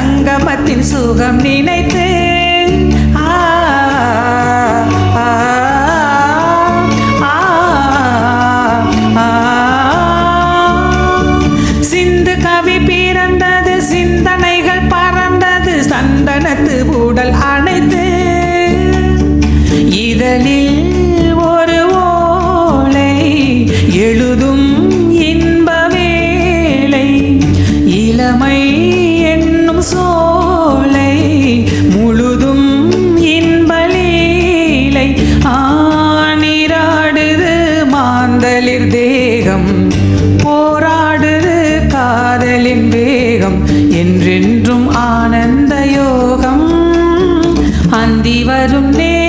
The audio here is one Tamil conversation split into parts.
சங்கமத்தின் சுகம் நினைத்து சிந்து கவி பிறந்தது சிந்தனைகள் பறந்தது சந்தனத்து காதலிர் தேகம் போராடுது காதலின் வேகம் என்றென்றும் ஆனந்த யோகம். அந்தி வரும் நே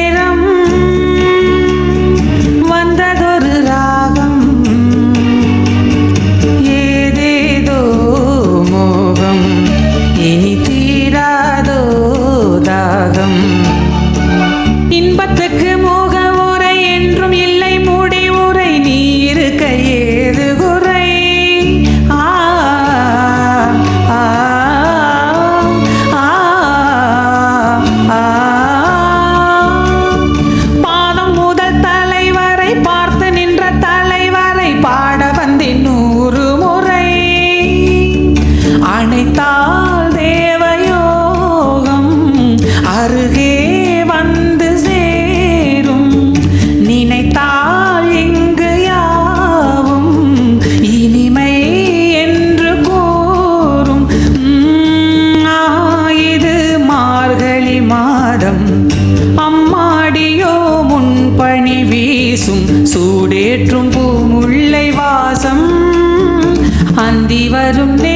மரம் அம்மாடியோ முன்பணி வீசும் சூடேற்றும் பூமுல்லை வாசம். அந்தி வரும் நே